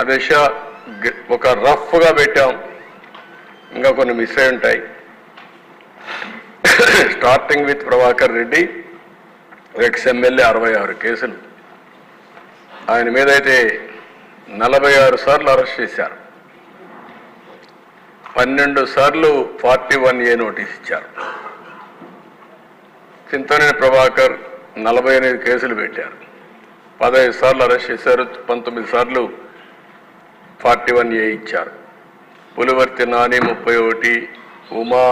అధ్యక్ష ఒక రఫ్గా పెట్టాం. ఇంకా కొన్ని మిస్ అయి ఉంటాయి. Starting with Prabhakar Reddy ex MLA అరవై ఆరు కేసులు. ఆయన మీద అయితే నలభై ఆరు సార్లు అరెస్ట్ చేశారు. పన్నెండు సార్లు ఫార్టీ వన్ ఏ నోటీస్ ఇచ్చారు. చింతనేని ప్రభాకర్ నలభై ఎనిమిది కేసులు పెట్టారు. పదహైదు సార్లు అరెస్ట్ చేశారు పంతొమ్మిది సార్లు ఫార్టీ వన్ ఏ ఇచ్చారు. పులివర్తి నాని ముప్పై ఒకటి ఉమా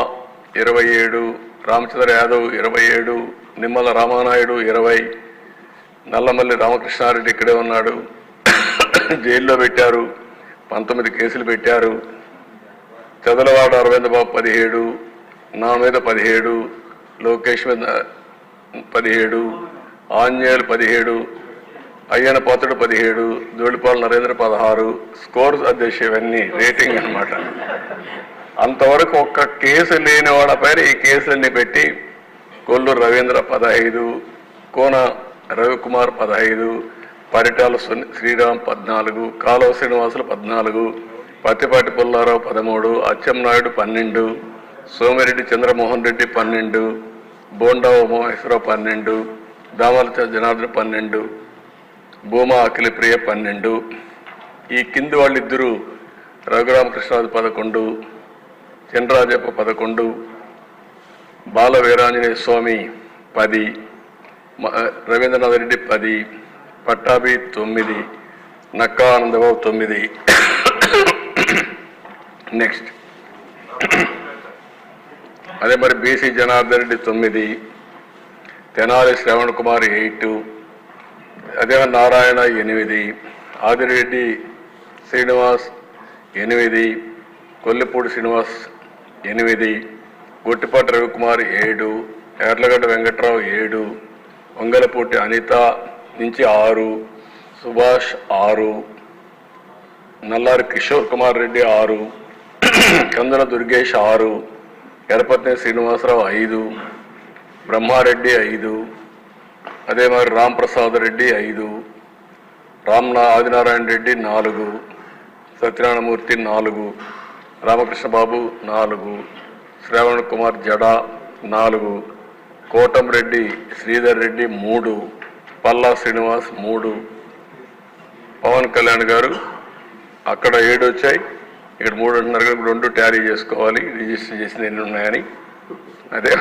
ఇరవై ఏడు రామచంద్ర యాదవ్ ఇరవై ఏడు నిమ్మల రామానాయుడు ఇరవై నల్లమల్లి రామకృష్ణారెడ్డి ఇక్కడే ఉన్నాడు. జైల్లో పెట్టారు. పంతొమ్మిది కేసులు పెట్టారు. చదలవాడ అరవింద బాబు పదిహేడు నా మీద పదిహేడు లోకేష్ మీద పదిహేడు ఆంజనేయులు పదిహేడు అయ్యన పోతడు పదిహేడు దోళిపాల నరేంద్ర పదహారు స్కోర్స్ అధ్యక్ష ఇవన్నీ రేటింగ్ అన్నమాట. అంతవరకు ఒక్క కేసు లేని వాళ్ళ పైన ఈ కేసులన్నీ పెట్టి కొల్లూరు రవీంద్ర పదహైదు కోన రవికుమార్ పదహైదు పరిటాల శ్రీరామ్ పద్నాలుగు కాలువ శ్రీనివాసులు పద్నాలుగు పత్తిపాటి పుల్లారావు పదమూడు అచ్చెంనాయుడు పన్నెండు సోమిరెడ్డి చంద్రమోహన్ రెడ్డి పన్నెండు బోండా ఉమామహేశ్వరరావు పన్నెండు దామలచ జనార్దన్ పన్నెండు భూమా అఖిలప్రియ పన్నెండు. ఈ కింది వాళ్ళిద్దరూ రఘురామకృష్ణరాజు పదకొండు చినరాజప్ప పదకొండు బాల వీరాంజనేయ స్వామి పది మ- రవీంద్రనాథ్ రెడ్డి పది పట్టాభి తొమ్మిది నక్కా ఆనందబాబు తొమ్మిది. నెక్స్ట్. అదే మరి బీసీ జనార్దన్ రెడ్డి తొమ్మిది తెనాలి శ్రవణ్ కుమార్ ఎయిట్ అదే నారాయణ ఎనిమిది ఆదిరెడ్డి శ్రీనివాస్ ఎనిమిది కొల్లిపూడి శ్రీనివాస్ ఎనిమిది గొట్టిపాటి రవికుమార్ ఏడు ఎర్లగడ్డ వెంకట్రావు ఏడు వంగలపూటి అనిత నుంచి ఆరు సుభాష్ ఆరు నల్లారి కిషోర్ కుమార్ రెడ్డి ఆరు కందన దుర్గేష్ ఆరు ఎరపత్ని శ్రీనివాసరావు ఐదు బ్రహ్మారెడ్డి ఐదు అదే మరి రామ్ ప్రసాద్ రెడ్డి ఐదు రామ్నా ఆదినారాయణ రెడ్డి నాలుగు సత్యనారాయణమూర్తి నాలుగు రామకృష్ణ బాబు నాలుగు శ్రావణ్ కుమార్ జడా నాలుగు కోటంరెడ్డి శ్రీధర్ రెడ్డి మూడు పల్లా శ్రీనివాస్ మూడు. పవన్ కళ్యాణ్ గారు అక్కడ ఏడు వచ్చాయి. ఇక్కడ మూడు రెండు ట్యారీ చేసుకోవాలి. రిజిస్టర్ చేసిన ఎన్ని ఉన్నాయని. అదే